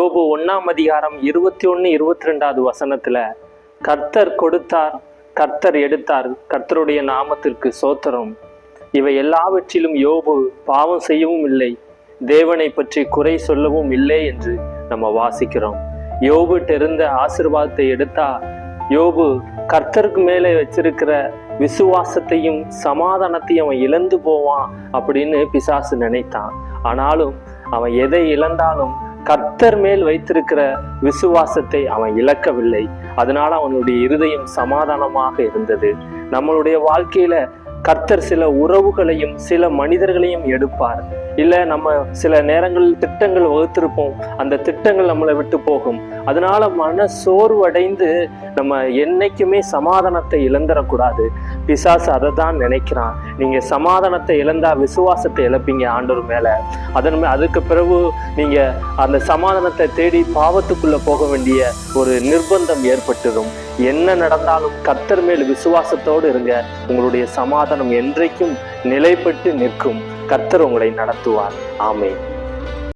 யோபு ஒன்னாம் அதிகாரம் இருபத்தி ஒன்று இருபத்தி ரெண்டாவது வசனத்தில் கர்த்தர் கொடுத்தார் கர்த்தர் எடுத்தார் கர்த்தருடைய நாமத்திற்கு சோத்திரம். இவை எல்லாவற்றிலும் யோபு பாவம் செய்யவும் இல்லை தேவனை பற்றி குறை சொல்லவும் இல்லை என்று நம்ம வாசிக்கிறோம். யோபு இருந்த ஆசிர்வாதத்தை எடுத்தா யோபு கர்த்தருக்கு மேலே வச்சிருக்கிற விசுவாசத்தையும் சமாதானத்தையும் அவன் இழந்து போவான் அப்படின்னு பிசாசு நினைத்தான். ஆனாலும் அவன் எதை இழந்தாலும் கர்த்தர் மேல் வைத்திருக்கிற விசுவாசத்தை அவன் இழக்கவில்லை. அதனால அவனுடைய இருதயம் சமாதானமாக இருந்தது. நம்மளுடைய வாழ்க்கையில கர்த்தர் சில உறவுகளையும் சில மனிதர்களையும் எடுப்பார். இல்லை நம்ம சில நேரங்களில் திட்டங்கள் வகுத்திருப்போம். அந்த திட்டங்கள் நம்மளை விட்டு போகும். அதனால மன சோர்வடைந்து நம்ம என்னைக்குமே சமாதானத்தை இழந்துடக்கூடாது. பிசாசு அதை தான் நினைக்கிறான். நீங்கள் சமாதானத்தை இழந்தா விசுவாசத்தை இழப்பீங்க ஆண்டவர் மேலே. அதன் அதுக்கு பிறகு நீங்கள் அந்த சமாதானத்தை தேடி பாவத்துக்குள்ளே போக வேண்டிய ஒரு நிர்பந்தம் ஏற்பட்டுடும். என்ன நடந்தாலும் கத்தர் மேல் விசுவாசத்தோடு இருங்க. உங்களுடைய சமாதானம் என்றைக்கும் நிலைப்பட்டு நிற்கும். கர்த்தர் உங்களை நடத்துவார் ஆமேன்